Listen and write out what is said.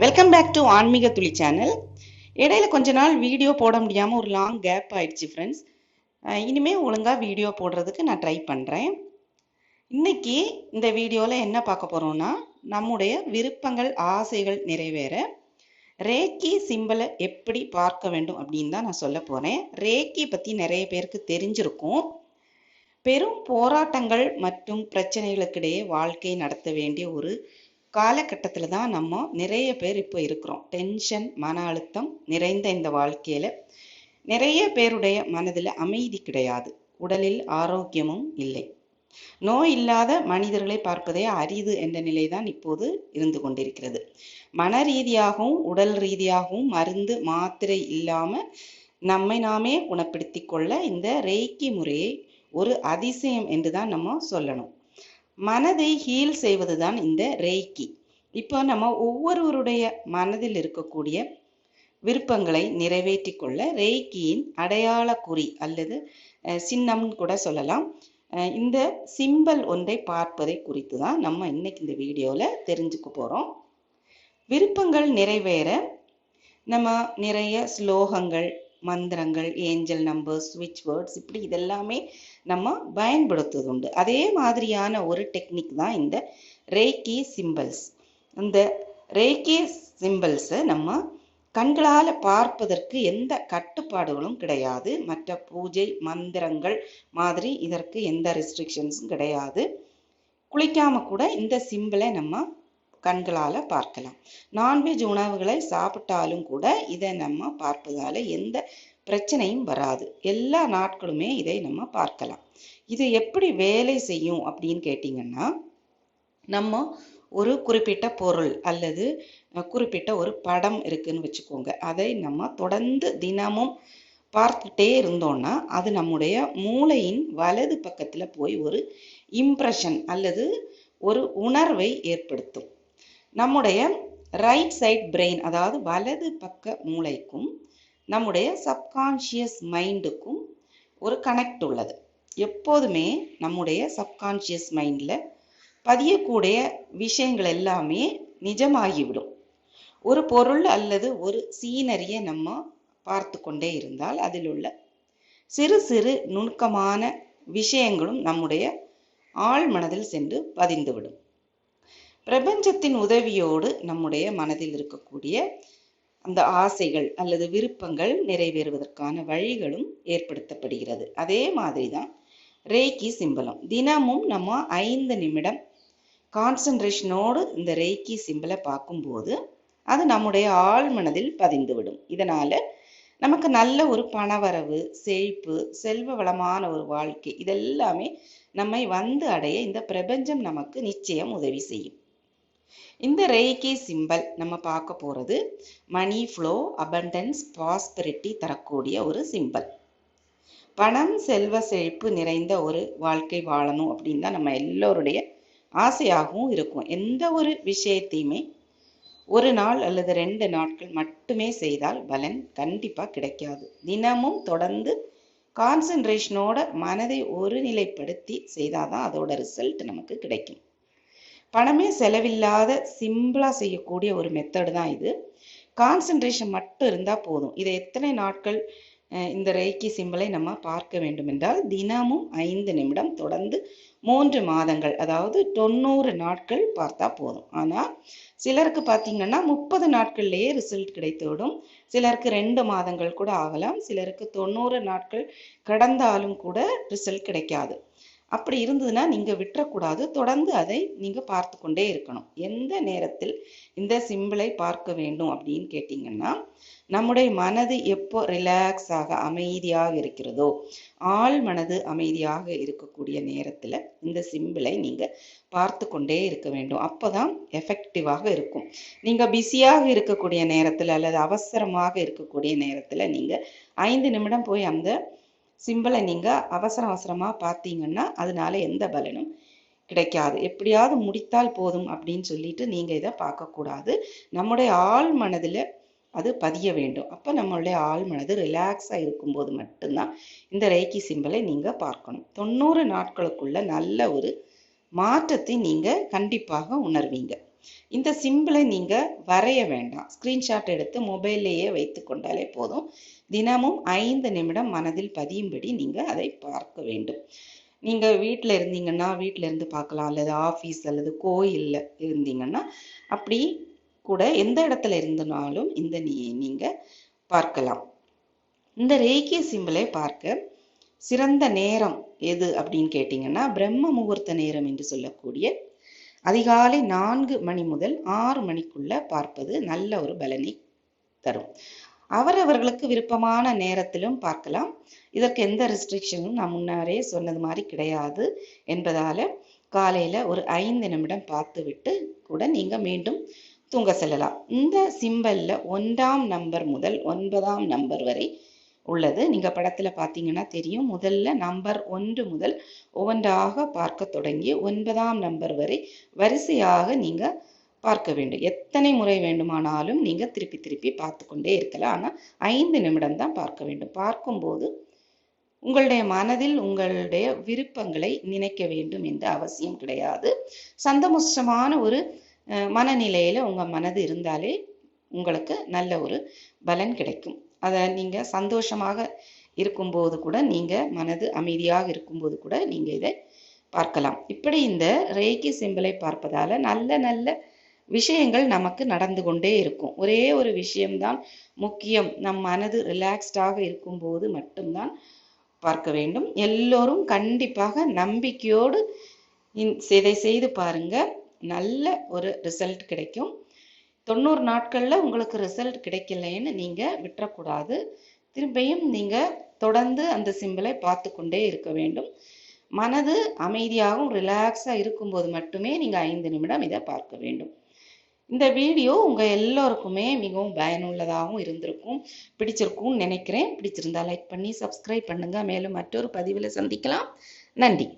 Welcome back to ஆன்மீக துளி channel இடையில கொஞ்ச நாள் வீடியோ போட முடியாமல் ஒரு லாங் கேப் ஆயிடுச்சு ஃப்ரெண்ட்ஸ் இனிமே ஒழுங்காக வீடியோ போடுறதுக்கு நான் ட்ரை பண்ணுறேன் இன்னைக்கு இந்த வீடியோவில் என்ன பார்க்க போகிறோம்னா நம்முடைய விருப்பங்கள் ஆசைகள் நிறைவேற. ரேக்கி சிம்பிளை எப்படி பார்க்க வேண்டும் அப்படின்னு தான் நான் சொல்ல போகிறேன் ரேக்கி பற்றி நிறைய பேருக்கு தெரிஞ்சிருக்கும். பெரும் போராட்டங்கள் மற்றும் பிரச்சனைகளுக்கிடையே வாழ்க்கை நடத்த வேண்டிய ஒரு காலகட்டத்தில் தான் நம்ம நிறைய பேர் இப்போ இருக்கிறோம். டென்ஷன் மன அழுத்தம் நிறைந்த இந்த வாழ்க்கையில் நிறைய பேருடைய மனதில் அமைதி கிடையாது. உடலில் ஆரோக்கியமும் இல்லை. நோய் இல்லாத மனிதர்களை பார்ப்பதே அரிது என்ற நிலைதான் இப்போது இருந்து கொண்டிருக்கிறது. மன ரீதியாகவும் உடல் ரீதியாகவும் மருந்து மாத்திரை இல்லாமல் நம்மை நாமே குணப்படுத்தி கொள்ள இந்த ரேக்கி முறையை ஒரு அதிசயம் என்று தான் நம்ம சொல்லணும். மனதை ஹீல் செய்வது தான் இந்த ரேக்கி இப்போ நம்ம ஒவ்வொருவருடைய மனதில் இருக்கக்கூடிய விருப்பங்களை நிறைவேற்றி கொள்ள ரேக்கியின் அடையாள குறி அல்லது சின்னம்னு கூட சொல்லலாம். இந்த சிம்பல் ஒன்றை பார்ப்பதை குறித்து தான் நம்ம இன்னைக்கு இந்த வீடியோவில் தெரிஞ்சுக்க போகிறோம் விருப்பங்கள் நிறைவேற நம்ம நிறைய ஸ்லோகங்கள் மந்திரங்கள் ஏஞ்சல் நம்பர்ஸ் ஸ்விட்ச் வேர்ட்ஸ் இப்படி இதெல்லாமே நம்ம பயன்படுத்துவது உண்டு அதே மாதிரியான ஒரு டெக்னிக் தான் இந்த ரேக்கி சிம்பிள்ஸ் இந்த ரேக்கி சிம்பிள்ஸை நம்ம கண்களால் பார்ப்பதற்கு எந்த கட்டுப்பாடுகளும் கிடையாது. மற்ற பூஜை மந்திரங்கள் மாதிரி இதற்கு எந்த ரெஸ்ட்ரிக்ஷன்ஸும் கிடையாது. குளிக்காம கூட இந்த சிம்பிளை நம்ம கண்களால் பார்க்கலாம். நான்வெஜ் உணவுகளை சாப்பிட்டாலும் கூட இதை நம்ம பார்ப்பதால் எந்த பிரச்சனையும் வராது. எல்லா நாட்களுமே இதை நம்ம பார்க்கலாம். இது எப்படி வேலை செய்யும் அப்படின்னு கேட்டிங்கன்னா நம்ம ஒரு குறிப்பிட்ட பொருள் அல்லது குறிப்பிட்ட ஒரு படம் இருக்குன்னு வச்சுக்கோங்க. அதை நம்ம தொடர்ந்து தினமும் பார்த்துட்டே இருந்தோம்னா அது நம்முடைய மூளையின் வலது பக்கத்தில் போய் ஒரு இம்ப்ரெஷன் அல்லது ஒரு உணர்வை ஏற்படுத்தும். நம்முடைய ரைட் சைட் பிரெயின் அதாவது வலது பக்க மூளைக்கும் நம்முடைய சப்கான்ஷியஸ் மைண்டுக்கும் ஒரு கனெக்ட் உள்ளது. எப்போதுமே நம்முடைய சப்கான்ஷியஸ் மைண்டில் பதியக்கூடிய விஷயங்கள் எல்லாமே நிஜமாகிவிடும். ஒரு பொருள் அல்லது ஒரு சீனரியை நம்ம பார்த்து கொண்டே இருந்தால் அதில் உள்ள சிறு சிறு நுணுக்கமான விஷயங்களும் நம்முடைய ஆழ் மனதில் சென்று பதிந்துவிடும். பிரபஞ்சத்தின் உதவியோடு நம்முடைய மனதில் இருக்கக்கூடிய அந்த ஆசைகள் அல்லது விருப்பங்கள் நிறைவேறுவதற்கான வழிகளும் ஏற்படுத்தப்படுகிறது. அதே மாதிரி தான் ரேக்கி சிம்பலம். தினமும் நம்ம ஐந்து நிமிடம் கான்சன்ட்ரேஷனோடு இந்த ரேக்கி சிம்பலை பார்க்கும்போது அது நம்முடைய ஆழ் மனதில் பதிந்துவிடும். இதனால நமக்கு நல்ல ஒரு பணவரவு செழிப்பு செல்வ வளமான ஒரு வாழ்க்கை இதெல்லாமே நம்மை வந்து அடைய இந்த பிரபஞ்சம் நமக்கு நிச்சயம் உதவி செய்யும். இந்த ரேகி சிம்பல் நம்ம பார்க்க போகிறது மணி ஃப்ளோ அபண்டன்ஸ் பாஸ்பரிட்டி தரக்கூடிய ஒரு சிம்பல். பணம் செல்வ செழிப்பு நிறைந்த ஒரு வாழ்க்கை வாழணும் அப்படின்னு தான் நம்ம எல்லோருடைய ஆசையாகவும் இருக்கும். எந்த ஒரு விஷயத்தையுமே ஒரு நாள் அல்லது ரெண்டு நாட்கள் மட்டுமே செய்தால் பலன் கண்டிப்பாக கிடைக்காது. தினமும் தொடர்ந்து கான்சன்ட்ரேஷனோட மனதை ஒருநிலைப்படுத்தி செய்தாதான் அதோட ரிசல்ட் நமக்கு கிடைக்கும். பணமே செலவில்லாத சிம்பிளாக செய்யக்கூடிய ஒரு மெத்தடு தான் இது. கான்சன்ட்ரேஷன் மட்டும் இருந்தால் போதும். இதை எத்தனை நாட்கள் இந்த ரேக்கி சிம்பிளை நம்ம பார்க்க வேண்டும் என்றால் தினமும் ஐந்து நிமிடம் தொடர்ந்து மூன்று மாதங்கள் அதாவது தொண்ணூறு நாட்கள் பார்த்தா போதும். ஆனால் சிலருக்கு பார்த்தீங்கன்னா முப்பது நாட்கள்லேயே ரிசல்ட் கிடைத்துவிடும். சிலருக்கு ரெண்டு மாதங்கள் கூட ஆகலாம். சிலருக்கு தொண்ணூறு நாட்கள் கடந்தாலும் கூட ரிசல்ட் கிடைக்காது. அப்படி இருந்ததுன்னா நீங்கள் விட்டுறக்கூடாது. தொடர்ந்து அதை நீங்கள் பார்த்து கொண்டே இருக்கணும். எந்த நேரத்தில் இந்த சிம்பிளை பார்க்க வேண்டும் அப்படின்னு கேட்டிங்கன்னா நம்முடைய மனது எப்போ ரிலாக்ஸ் ஆக அமைதியாக இருக்கிறதோ ஆள் மனது அமைதியாக இருக்கக்கூடிய நேரத்தில் இந்த சிம்பிளை நீங்கள் பார்த்து கொண்டே இருக்க வேண்டும். அப்போ தான் எஃபெக்டிவாக இருக்கும். நீங்கள் பிஸியாக இருக்கக்கூடிய நேரத்தில் அல்லது அவசரமாக இருக்கக்கூடிய நேரத்தில் நீங்கள் ஐந்து நிமிடம் போய் அந்த சிம்பிளை நீங்கள் அவசர அவசரமாக பார்த்தீங்கன்னா அதனால எந்த பலனும் கிடைக்காது. எப்படியாவது முடித்தால் போதும் அப்படின்னு சொல்லிட்டு நீங்கள் இதை பார்க்கக்கூடாது. நம்முடைய ஆள் மனதில் அது பதிய வேண்டும். அப்போ நம்மளுடைய ஆள் மனது ரிலாக்ஸாக இருக்கும்போது மட்டும்தான் இந்த ரேக்கி சிம்பிளை நீங்கள் பார்க்கணும். தொண்ணூறு நாட்களுக்குள்ள நல்ல ஒரு மாற்றத்தை நீங்கள் கண்டிப்பாக உணர்வீங்க. இந்த சிம்பிளை நீங்கள் வரைய வேண்டாம். ஸ்க்ரீன்ஷாட் எடுத்து மொபைல்லையே வைத்து கொண்டாலே போதும். தினமும் ஐந்து நிமிடம் மனதில் பதியும்படி நீங்கள் அதை பார்க்க வேண்டும். நீங்கள் வீட்டில் இருந்தீங்கன்னா வீட்டில இருந்து பார்க்கலாம். அல்லது ஆஃபீஸ் அல்லது கோயில்ல இருந்தீங்கன்னா அப்படி கூட எந்த இடத்துல இருந்தனாலும் இந்த நீ நீங்க பார்க்கலாம். இந்த ரேக்கிய சிம்பிளை பார்க்க சிறந்த நேரம் எது அப்படின்னு கேட்டிங்கன்னா பிரம்ம முகூர்த்த நேரம் என்று சொல்லக்கூடிய அதிகாலை நான்கு மணி முதல் ஆறு மணிக்குள்ள பார்ப்பது நல்ல ஒரு பலனை தரும். அவரவர்களுக்கு விருப்பமான நேரத்திலும் பார்க்கலாம். இதற்கு எந்த ரெஸ்ட்ரிக்ஷனும் நான் முன்னாரே சொன்னது மாதிரி கிடையாது என்பதால காலையில ஒரு ஐந்து நிமிடம் பார்த்து விட்டு கூட நீங்க மீண்டும் தூங்க செல்லலாம். இந்த சிம்பல்ல ஒன்றாம் நம்பர் முதல் ஒன்பதாம் நம்பர் வரை உள்ளது. நீங்க படத்துல பாத்தீங்கன்னா தெரியும். முதல்ல நம்பர் ஒன்று முதல் ஒவ்வொன்றாக பார்க்க தொடங்கி ஒன்பதாம் நம்பர் வரை வரிசையாக நீங்க பார்க்க வேண்டும். எத்தனை முறை வேண்டுமானாலும் நீங்கள் திருப்பி திருப்பி பார்த்து கொண்டே இருக்கலாம். ஆனால் ஐந்து நிமிடம் தான் பார்க்க வேண்டும். பார்க்கும்போது உங்களுடைய மனதில் உங்களுடைய விருப்பங்களை நினைக்க வேண்டும் என்ற அவசியம் கிடையாது. சந்தமுஷ்டமான ஒரு மனநிலையில் உங்கள் மனது இருந்தாலே உங்களுக்கு நல்ல ஒரு பலன் கிடைக்கும். அதை நீங்கள் சந்தோஷமாக இருக்கும்போது கூட நீங்கள் மனது அமைதியாக இருக்கும்போது கூட நீங்கள் இதை பார்க்கலாம். இப்படி இந்த ரேக்கி சிம்பிளை பார்ப்பதால் நல்ல நல்ல விஷயங்கள் நமக்கு நடந்து கொண்டே இருக்கும். ஒரே ஒரு விஷயம்தான் முக்கியம். நம் மனது ரிலாக்ஸ்டாக இருக்கும்போது மட்டும்தான் பார்க்க வேண்டும். எல்லோரும் கண்டிப்பாக நம்பிக்கையோடு இதை செய்து பாருங்க. நல்ல ஒரு ரிசல்ட் கிடைக்கும். தொண்ணூறு நாட்களில் உங்களுக்கு ரிசல்ட் கிடைக்கலைன்னு நீங்கள் விட்டுறக்கூடாது. திரும்பியும் நீங்கள் தொடர்ந்து அந்த சிம்பிளை பார்த்து கொண்டே இருக்க வேண்டும். மனது அமைதியாகவும் ரிலாக்ஸாக இருக்கும்போது மட்டுமே நீங்கள் ஐந்து நிமிடம் இதை பார்க்க வேண்டும். இந்த வீடியோ உங்கள் எல்லோருக்குமே மிகவும் பயனுள்ளதாகவும் இருந்திருக்கும். பிடிச்சிருக்கும்னு நினைக்கிறேன். பிடிச்சிருந்தா லைக் பண்ணி சப்ஸ்கிரைப் பண்ணுங்கள் மேலும் மற்றொரு பதிவில் சந்திக்கலாம். நன்றி.